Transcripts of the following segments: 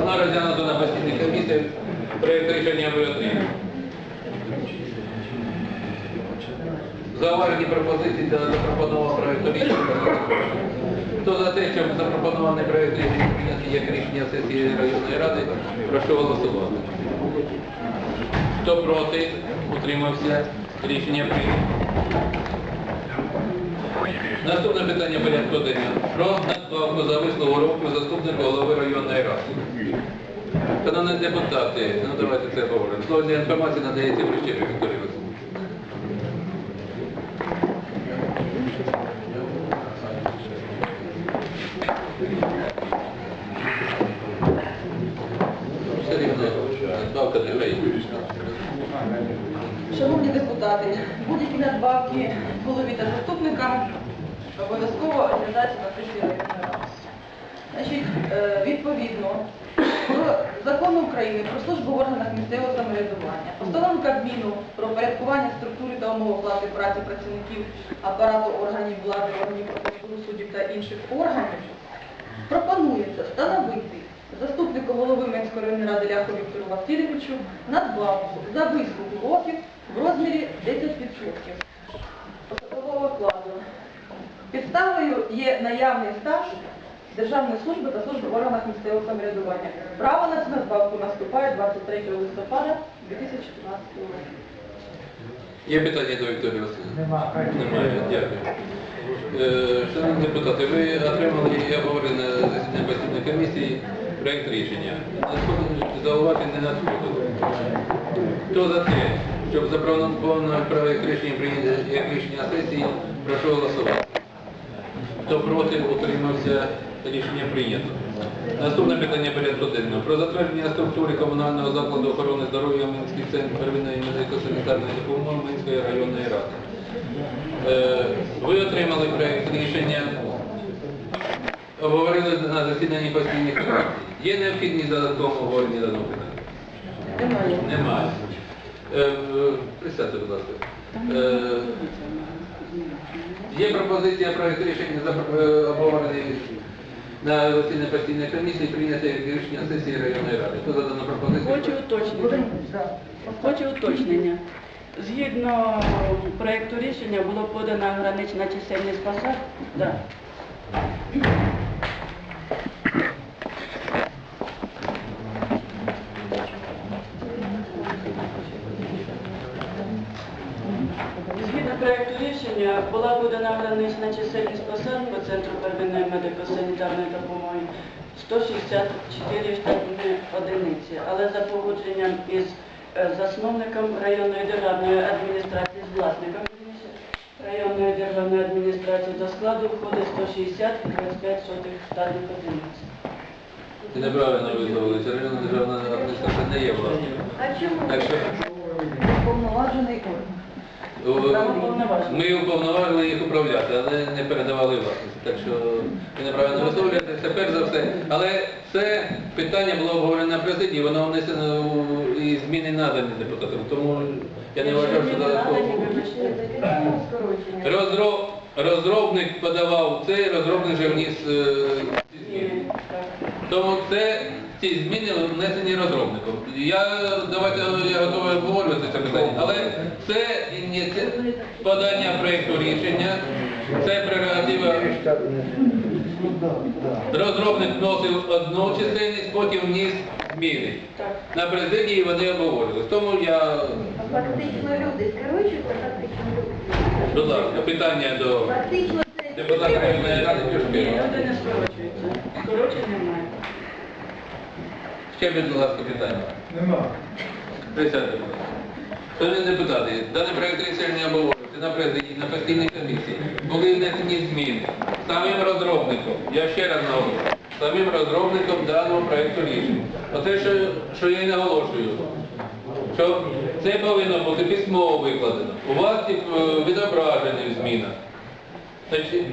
Вона розглянута на постійній комісії. Проєкт рішення ви отримали. Зауважені пропозиції до запропонованого проєкту рішення. Хто за те, щоб запропонований проєкт рішення прийняти як рішення сесії районної ради, прошу голосувати. Хто проти, утримався, рішення прийнято. Наступне питання порядку денного. Про надбавку за вислову року заступника голови районної ради. Шановні депутати, ну давайте це поговоримо. Слово для інформації надається Брищеві Вікторії. Все рівно надбавка не грає. Шановні депутати, будь-які надбавки обов'язково сесії районної. Значить, е, відповідно до закону України про службу в органах місцевого самоврядування, постанову Кабміну про порядкування структури та умов оплати праці працівників апарату органів влади, органів прокуратури, суддів та інших органів, пропонується встановити заступнику голови Менської районної ради Ляху Віктору Васильовичу надбавку за вислугу років в розмірі 10% посадового окладу. Підставою є наявний стаж державної служби та служби в органах місцевого самоврядування. Право на цю надбавку наступає 23 листопада 2014 року. Є питання до Вікторії Васильівни? Нема. Немає, дякую. Е, Шановні депутати, ви отримали і обговорили на засіданні постійної комісії проєкт рішення. Зауважень не надходило. Хто за те, щоб запропонований проєкт рішення прийняти як рішення сесії, прошу голосувати. Хто проти, утримався, рішення прийнято. Наступне питання порядку денного. Про затвердження структури комунального закладу охорони здоров'я Минський центр первинної медико-санітарної допомоги Минської районної ради. Е, Ви отримали проєкт рішення, обговорили на засіданні постійних комісій. Є необхідність додаткового обговорення даного питання? Немає. Немає. Е, е, Присядьте, будь ласка. Е, Є пропозиція проєкту рішення е, обговорений на засіданні постійної комісії прийняти як рішення сесії районної ради. Хто за дану пропозицію? Хочу уточнення. Хочу уточнення. Згідно проєкту рішення було подано гранична чисельність посад. Да. Згідно проєкту рішення була подана гранична чисельність посад по центру первинної медико-санітарної допомоги 164 штатні одиниці, але за погодженням із е, засновником районної державної адміністрації, з власником районної державної адміністрації до складу входить 160 і 25 сотих штатних одиниць. Ти неправильно висловилися. Районна державна адміністрація не є власником. А чому повноважений орган? О, ми уповноважили їх управляти, але не передавали власність. Так що ви неправильно висловлюєтеся, перш за все. Але це питання було обговорено на президії, воно внесено і зміни надані депутатам. Тому я не вважав, що додатково. Розроб, розробник подавав цей, розробник же вніс е, ці зміни. Тому це ці зміни внесені розробником. Я давайте я готовий обговорювати це питання, але це подання проєкту рішення, це прерогатива. Розробник вносив одну чисельність, потім вніс зміни. На президії вони обговорювалися. Тому я, Фактично люди скорочуються, фактично люди. будь ласка, питання до Фактично це депутата ради Ні, люди не скорочуються. Скорочень немає. Ще, будь ласка, питання. Нема. Присядьте. Шановні депутати, даний проєкт рішення обговорюється на президії, на постійній комісії. Були внесені зміни. Самим розробником, я ще раз наголошую, самим розробником даного проєкту рішення. Оце, що, що я й наголошую, що це повинно бути письмово викладено. У вас е, відображені змінах.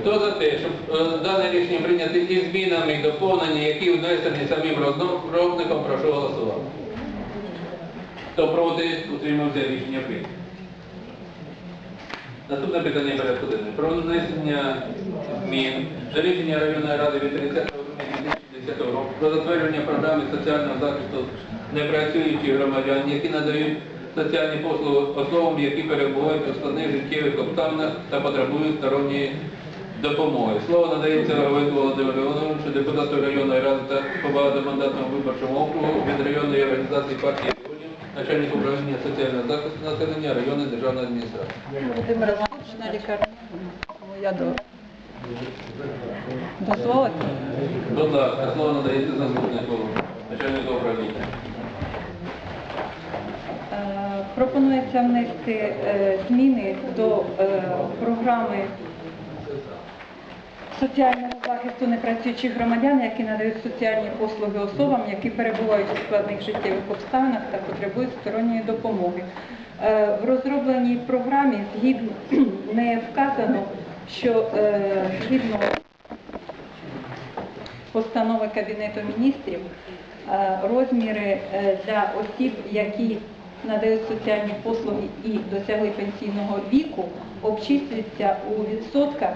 Хто за те, щоб е, дане рішення прийняти із змінами і доповнення, які внесені самим розробником, прошу голосувати. Хто проти, утримався рішення прийнято. Наступне питання порядку денного. Про внесення змін до рішення районної ради від 30 грудня 2010 року про затвердження програми соціального захисту непрацюючих громадян, які надають соціальні послуги особам, які перебувають у складних життєвих обставинах та потребують сторонньої допомоги. Слово надається Роговику Володимиру Івановичу, депутату районної ради та по багатомандатному виборчому округу від районної організації партії регіонів, начальник управління соціального захисту населення районної державної адміністрації. Володимира Володимировича, лікар. Я до... Дозволите? Будь ласка, слово надається заступнику начальника управління. Е, Пропонується внести е, зміни до е, програми соціального захисту непрацюючих громадян, які надають соціальні послуги особам, які перебувають у складних життєвих обставинах та потребують сторонньої допомоги. Е, В розробленій програмі згідно не вказано, що згідно постанови Кабінету міністрів розміри для осіб, які надають соціальні послуги і досягли пенсійного віку, обчислюються у відсотках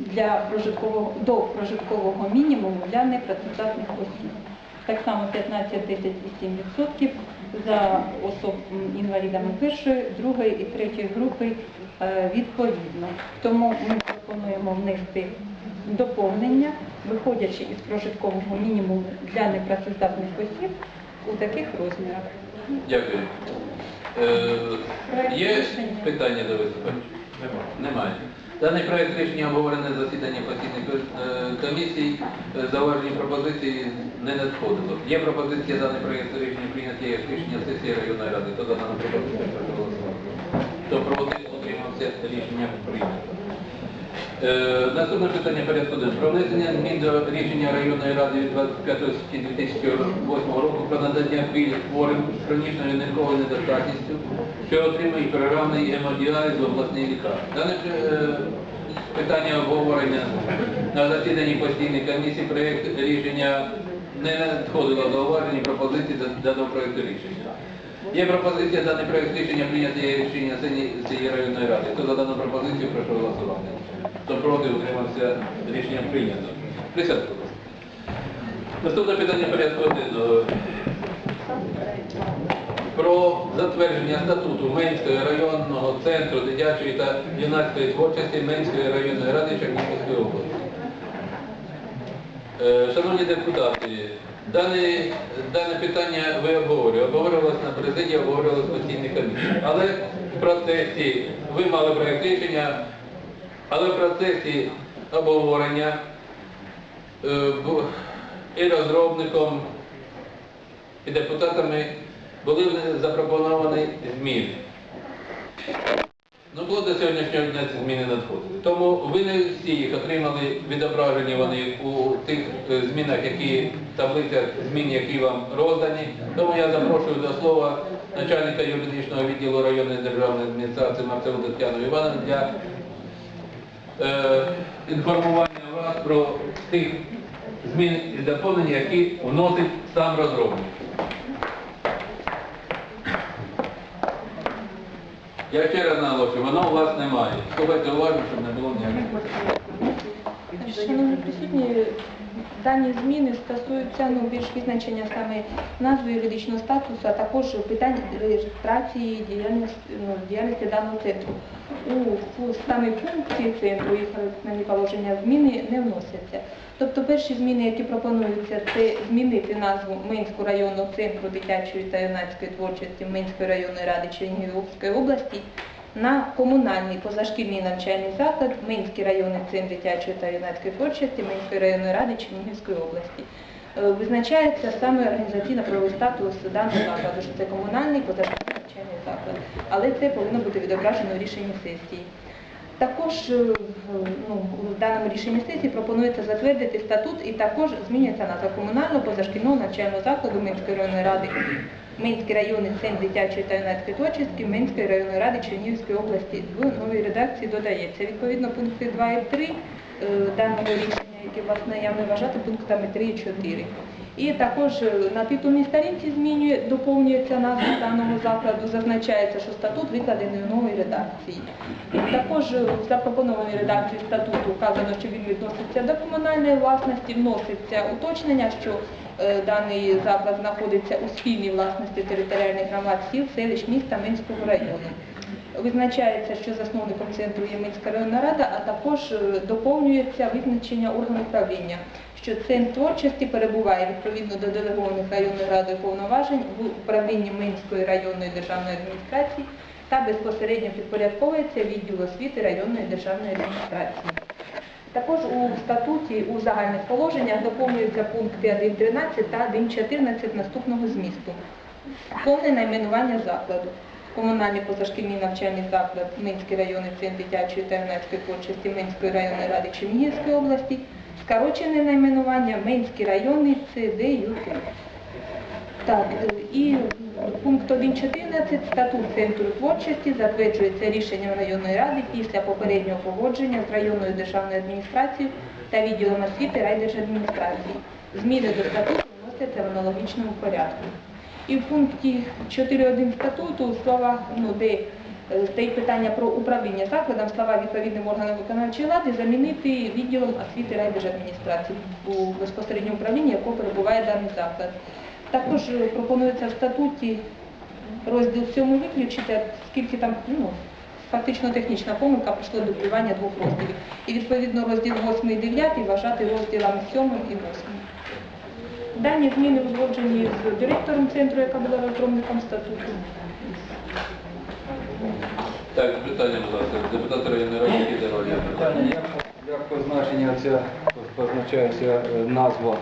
для прожиткового до прожиткового мінімуму для непрацездатних осіб. Так само 15 тисяч і 7 відсотків за особ інвалідами першої, другої і третьої групи е, відповідно. Тому ми пропонуємо внести доповнення, виходячи із прожиткового мінімуму для непрацездатних осіб у таких розмірах. Дякую. Е, Є питання до виступаючих? Немає. Даний проект рішення обговорене на засіданні постійних е, комісій, Е, зауважені пропозиції не надходило. Є пропозиція даний проект рішення прийняти як рішення сесії районної ради. Хто за дану пропозицію прошу голосувати? Хто проти, утримався, рішення прийнято. Е, Наступне питання порядку денного. Про внесення змін до рішення районної ради від 25 січня 2008 року про надання пільг хворим хронічною нирковою недостатністю, що отримують програмний гемодіаліз в обласній лікарні. Дане е, питання обговорення на засіданні постійної комісії проєкт рішення не надходило зауважень пропозицій до даного проєкту рішення. Є пропозиція даний проект рішення прийняти рішення цієї районної ради. Хто за дану пропозицію, прошу голосувати. Хто проти, утримався, рішення прийнято. Присядьте, будь. Наступне питання порядку денного. Про затвердження статуту Менського районного центру дитячої та юнацької творчості Менської районної ради Чернігівської області. Е, Шановні депутати, дане, дане питання ви обговорювали, обговорювалося на президії, обговорювалося в постійній комісії. Але в процесі, ви мали проєкт рішення, але в процесі обговорення е, і розробником, і депутатами були запропоновані зміни. Ну, було до сьогоднішнього дня ці зміни надходили. Тому ви не всі їх отримали відображені вони у тих е, змінах, які таблицях змін, які вам роздані. Тому я запрошую до слова начальника юридичного відділу районної державної адміністрації Марцеву Тетяну Івановну для е, інформування вас про тих змін і доповнень, які вносить сам розробник. Я ще раз наголошую, воно у вас немає. Слухайте уважно, щоб не було ніяких. Шановні присутні, дані зміни стосуються ну, більш визначення саме назви юридичного статусу, а також питань реєстрації діяльності, ну, діяльності даного центру. У фу- самі функції центру і основні положення зміни не вносяться. Тобто перші зміни, які пропонуються, це змінити назву Минського районного центру дитячої та юнацької творчості Минської районної ради Чернігівської області на комунальний позашкільний навчальний заклад Минський районний центр дитячої та юнацької творчості Минської районної ради Чернігівської області. Е, Визначається саме організаційно-правовий статус даного закладу, що це комунальний позашкільний. Але це повинно бути відображено в рішенні сесії. Також е, ну, в даному рішенні сесії пропонується затвердити статут і також змінюється назва комунального позашкільного навчального закладу Минської районної ради Минський районний центр дитячої та юнацької творчості Минської районної ради Чернігівської області в новій редакції додається. Відповідно, пункти 2 і 3 е, даного рішення, які у вас наявно вважати пунктами 3 і 4. І також е, на титульній сторінці змінює, доповнюється назва даного закладу, зазначається, що статут викладений у новій редакції. Також е, в запропонованій редакції статуту вказано, що він відноситься до комунальної власності, вноситься уточнення, що е, даний заклад знаходиться у спільній власності територіальних громад сіл, селищ міста Минського району. Визначається, що засновником центру є Минська районна рада, а також е, доповнюється визначення органу управління, що центр творчості перебуває відповідно до делегованих районною радою повноважень в управлінні Минської районної державної адміністрації та безпосередньо підпорядковується відділ освіти районної державної адміністрації. Також у статуті у загальних положеннях доповнюються пункти 1.13 та 1.14 наступного змісту. Повне найменування закладу. Комунальний позашкільний навчальний заклад Минський районний центр дитячої та юнацької творчості Минської районної ради Чернігівської області, скорочене найменування Минський районний ЦДЮТ. Так, е, і пункт 1.14 статут центру творчості затверджується рішенням районної ради після попереднього погодження з районною державною адміністрацією та відділом освіти райдержадміністрації. Зміни до статуту вносяться в аналогічному порядку. І в пункті 4.1 статуту слова, ну, де е, стоїть питання про управління закладом, слова відповідним органам виконавчої влади замінити відділом освіти райдержадміністрації у безпосередньому управлінні, якого перебуває даний заклад. Також е, пропонується в статуті розділ 7 виключити, оскільки там ну, фактично технічна помилка прийшло дублювання двох розділів. І відповідно розділ 8 і 9 вважати розділами 7 і 8. Дані зміни узгоджені з директором центру, яка була розробником статуту. Так, питання, будь ласка, депутат районної ради Федоров. Як, як позначення ця, позначається е, назва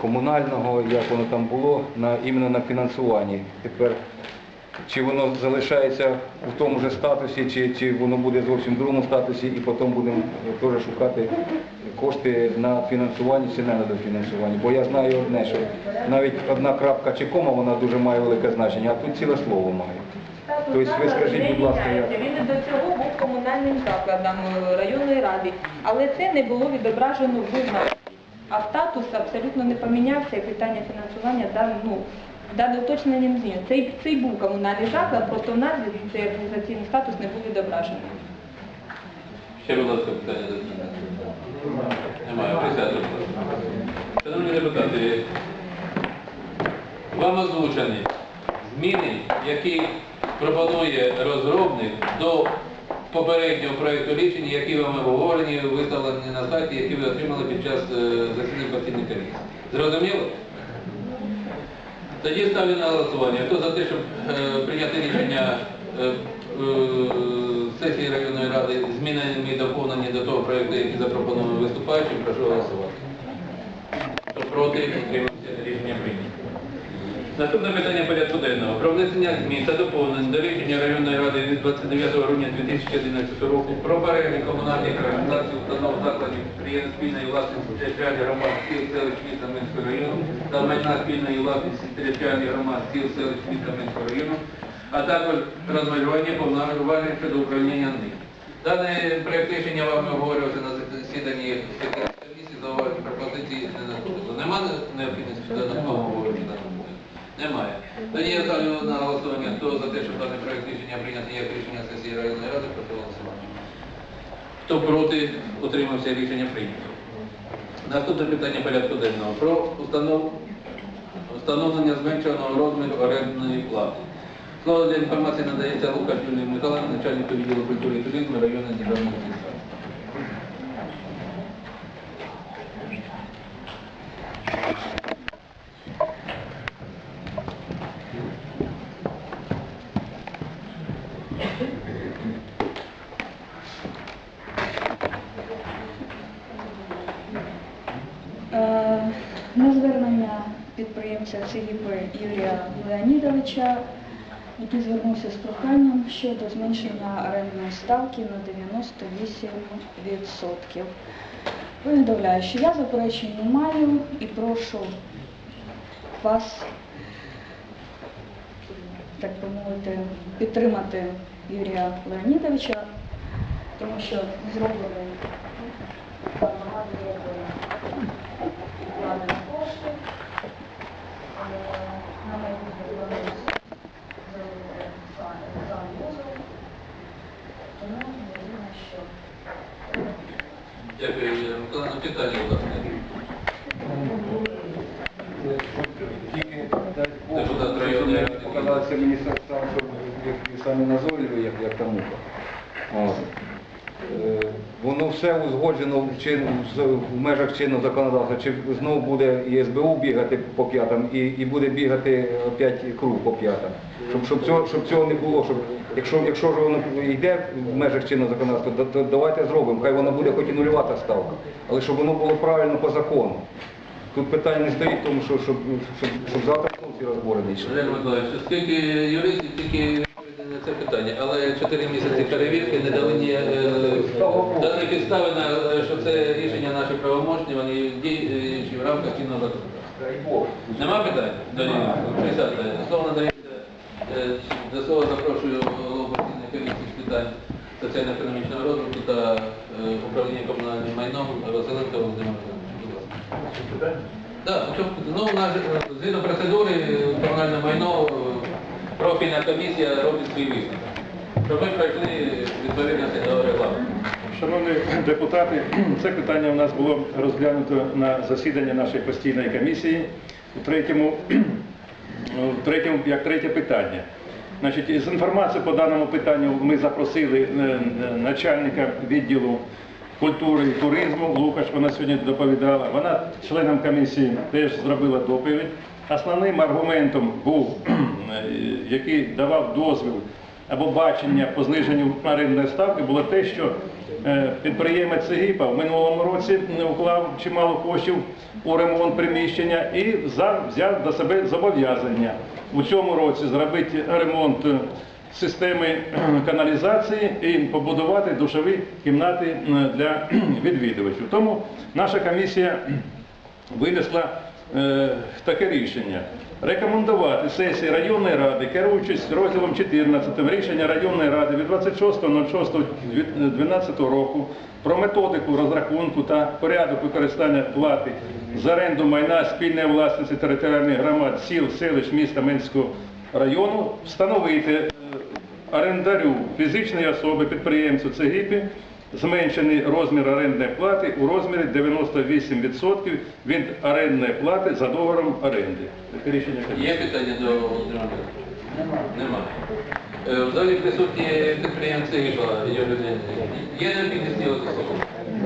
комунального, як воно там було, на, іменно на фінансуванні. Тепер, чи воно залишається в тому ж статусі, чи, чи воно буде зовсім в другому статусі, і потім будемо теж шукати кошти на фінансування чи не на дофінансування. Бо я знаю одне, що навіть одна крапка чи кома, вона дуже має велике значення, а тут ціле слово має. Тобто ви скажіть, будь ласка, як? Він до цього був комунальним закладом е, районної ради, але це не було відображено в назві. А статус абсолютно не помінявся, і питання фінансування дан- ну, дане уточнення не змінює. Цей, цей був комунальний заклад, просто в назві цей організаційний статус не був відображений. Ще, будь ласка, питання до кандидата. Немає, присядьте. Шановні депутати, вам озвучені зміни, які пропонує розробник до попереднього проєкту рішення, які вам обговорені, виставлені на сайті, які ви отримали під час е, засідання постійної комісії. Зрозуміло? Тоді ставлю на голосування. Хто за те, щоб е, прийняти рішення е, е, сесії районної ради змінені і доповнені до того проєкту, який запропонований виступаючим, прошу голосувати. Проти, прийнято. Наступне питання порядку денного. Про внесення змін та доповнень до рішення районної ради від 29 грудня 2011 року про перелік комунальних організацій, установ закладів підприємств спільної власності територіальних громад сіл, селищ міста Минського району та майна спільної власності територіальних громад сіл, селищ міста Минського району, а також розмежування повноважень щодо управління ним. Дане проєкт рішення вами обговорювався на засіданні комісії, зауважень пропозиції не надходило. Нема необхідності додаткового обговорення? Немає. Тоді я ставлю на голосування, хто за те, щоб даний проєкт рішення прийняти як рішення сесії районної ради, прошу голосувати. Хто проти, утримався, рішення прийнято. Наступне питання порядку денного. Про установ... встановлення зменшеного розміру орендної плати. Слово для інформації надається Лукаш Юлії Миколаївні, начальнику відділу культури і туризму районної державної адміністрації. Е, На звернення підприємця Цигіпи Юрія Леонідовича, який звернувся з проханням щодо зменшення орендної ставки на 98%. Повідомляю, що я заперечень не маю і прошу вас так би мовити, підтримати Юрія Леонідовича, тому що зроблено багато зроблено вкладено кошти. Е, На майбутнє планується зробити сам- сам вузол. Тому я думаю, що Дякую, Микола. Ну, питання, будь ласка. Тільки, дай Бог, Депутат щоб районної не ради. показалося мені сам, що як і самі назойливі, як, як та муха. От. Е, Воно все узгоджено в, чин, в межах чинного законодавства. Чи знову буде і СБУ бігати по п'ятам, і, і буде бігати опять круг по п'ятам. Щоб, щоб, цього, щоб цього не було. Щоб, якщо, якщо ж воно йде в межах чинного законодавства, то, то давайте зробимо. Хай воно буде хоч і нульова та ставка, але щоб воно було правильно по закону. Тут питання не стоїть в тому, що, щоб, щоб, щоб завтра ці розбори не йшли. Миколаївич, оскільки юристи тільки це питання, але 4 місяці перевірки не дали ні е, дали підстави на е, що це рішення наші правомочні, вони діючі в рамках чинного Бог. Нема питань? 60. Слово надається, е, до слова запрошую голову комісії з питань соціально-економічного розвитку та управління комунальним майном Василенко Володимир Будь ласка. Так, ну, у нас е, згідно процедури комунальне майно, профільна комісія робить свій висновок. Щоб ми пройшли відповідності до регламенту. Шановні депутати, це питання у нас було розглянуто на засіданні нашої постійної комісії у третьому, у третьому як третє питання. Значить, з інформацією по даному питанню ми запросили е, е, начальника відділу культури і туризму Лукаш, вона сьогодні доповідала. Вона членам комісії теж зробила доповідь. Основним аргументом був, який давав дозвіл або бачення по зниженню орендної ставки було те, що е, підприємець Сигіпа в минулому році уклав чимало коштів у ремонт приміщення і взяв до себе зобов'язання у цьому році зробити ремонт е, системи каналізації і побудувати душові кімнати для відвідувачів. Тому наша комісія винесла таке рішення. Рекомендувати сесії районної ради, керуючись розділом 14 рішення районної ради від 26.06.12 року про методику розрахунку та порядок використання плати за оренду майна спільної власності територіальних громад сіл, селищ міста Менського району встановити е, орендарю фізичної особи підприємцю ЦГІПі зменшений розмір орендної плати у розмірі 98% від орендної плати за договором оренди. Таке рішення комісії. Є питання до Володимира Немає. Е, В залі присутні підприємці Ігла, Юрій Є необхідність ділити слово?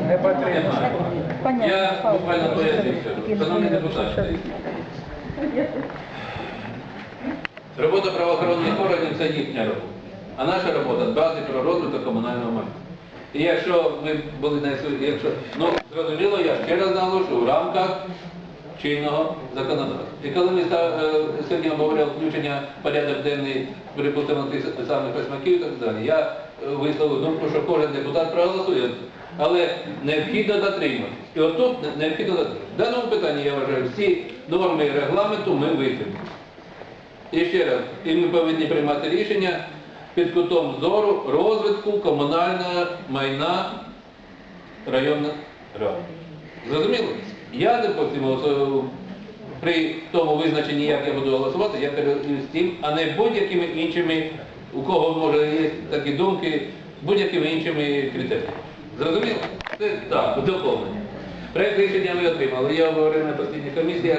Не потрібно. Я буквально поясню. Шановні депутати, робота правоохоронних органів це їхня робота. А наша робота дбати про розвиток комунального майна. І якщо ми були на якщо, ну, зрозуміло, я ще раз наголошую, в рамках чинного законодавства. І коли ми е, сьогодні обговорювали включення порядок денний, припустимо, тих самих восьмаків і так далі, я е, висловив думку, що кожен депутат проголосує, але необхідно дотримати. І отут необхідно дотримати. В даному питанні, я вважаю, всі норми регламенту ми виконуємо. І ще раз, і ми повинні приймати рішення під кутом зору розвитку комунального майна районних рад. Зрозуміло? Я, допустимо, з- при тому визначенні, як я буду голосувати, я керуюсь тим, а не будь-якими іншими, у кого може є такі думки, будь-якими іншими критеріями. Зрозуміло? Це так, доповнення. Проект рішення ми отримали. Я говорив на постійній комісіях.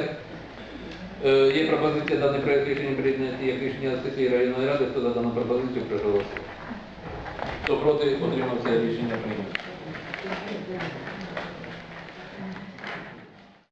Е, Є пропозиція даний проект рішення прийняти як рішення сесії районної ради, хто за дану пропозицію проголосує. Хто проти, отримався рішення прийняти.